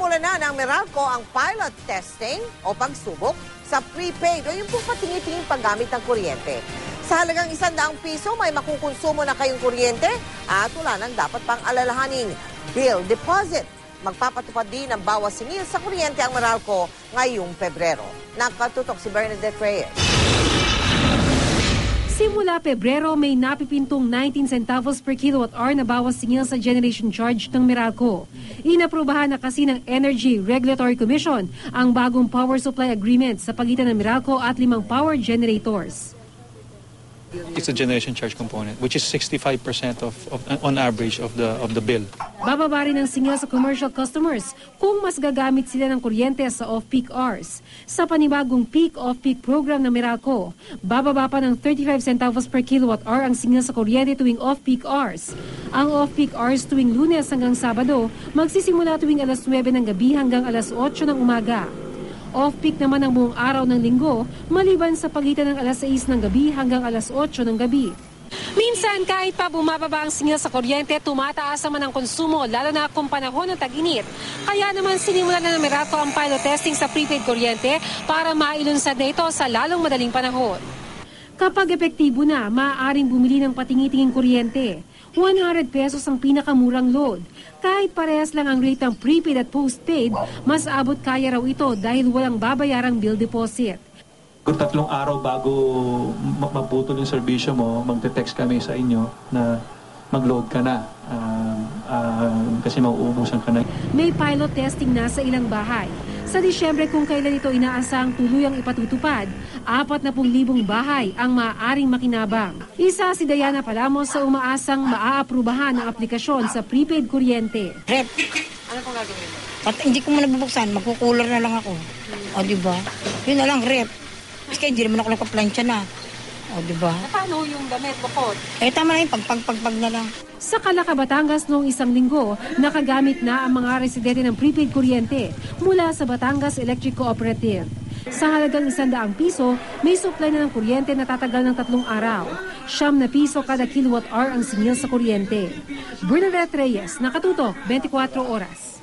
Sinimula na ng Meralco ang pilot testing o pagsubok sa prepaid o yung pong patingi-tingin paggamit ng kuryente. Sa halagang isang daang piso, may makukonsumo na kayong kuryente at wala nang dapat pang alalahaning bill deposit. Magpapatupad din ng bawas singil sa kuryente ang Meralco ngayong Pebrero. Nakatutok si Bernadette Reyes. Simula Pebrero, may napipintong 19 centavos per kilowatt hour na bawas singil sa generation charge ng Meralco. Inaprubahan na kasi ng Energy Regulatory Commission ang bagong power supply agreement sa pagitan ng Meralco at limang power generators. It's a generation charge component, which is 65% of, of on average of the of the bill. Bababa rin ang singil sa commercial customers kung mas gagamit sila ng kuryente sa off-peak hours. Sa panibagong peak-off-peak program ng Meralco, bababa pa ng 35 centavos per kilowatt hour ang singil sa kuryente tuwing off-peak hours. Ang off-peak hours tuwing lunes hanggang sabado, magsisimula tuwing alas 9 ng gabi hanggang alas 8 ng umaga. Off-peak naman ang buong araw ng linggo, maliban sa pagitan ng alas 6 ng gabi hanggang alas 8 ng gabi. Minsan, kahit pa bumababa ang singil sa kuryente, tumataas naman ang konsumo, lalo na kung panahon ng tag-init. Kaya naman sinimulan na ng Meralco ang pilot testing sa prepaid kuryente para mailunsad na ito sa lalong madaling panahon. Kapag epektibo na, maaaring bumili ng patingi-tinging kuryente. 100 pesos ang pinakamurang load. Kahit parehas lang ang rate ng prepaid at postpaid, mas abot kaya raw ito dahil walang babayarang bill deposit. Kung tatlong araw bago ma- maputol yung serbisyo mo, magte-text kami sa inyo na mag-load ka na Ah, ah, kasi mauubusan ka na. May pilot testing na sa ilang bahay. Sa Disyembre kung kailan ito inaasang tuluyang ipatutupad, 40,000 bahay ang maaaring makinabang. Isa si Diana Palamos sa umaasang maaaprubahan ang aplikasyon sa prepaid kuryente. Rep. Ano pong gagawin mo? At hindi ko muna bubuksan, magkukular na lang ako. O, di ba? Yun na lang, rep. Kasi hindi naman ako nakaplansya na. O, di ba? Paano yung damit bukod? Eh, tama na yun, pag, pag, pag, pag na lang. Sa Calaca, Batangas noong isang linggo, nakagamit na ang mga residente ng prepaid kuryente mula sa Batangas Electric Cooperative. Sa halagang 100 piso, may supply na ng kuryente na tatagal ng tatlong araw. Siyam na piso kada kilowatt hour ang singil sa kuryente. Bernadette Reyes, Nakatutok, 24 Oras.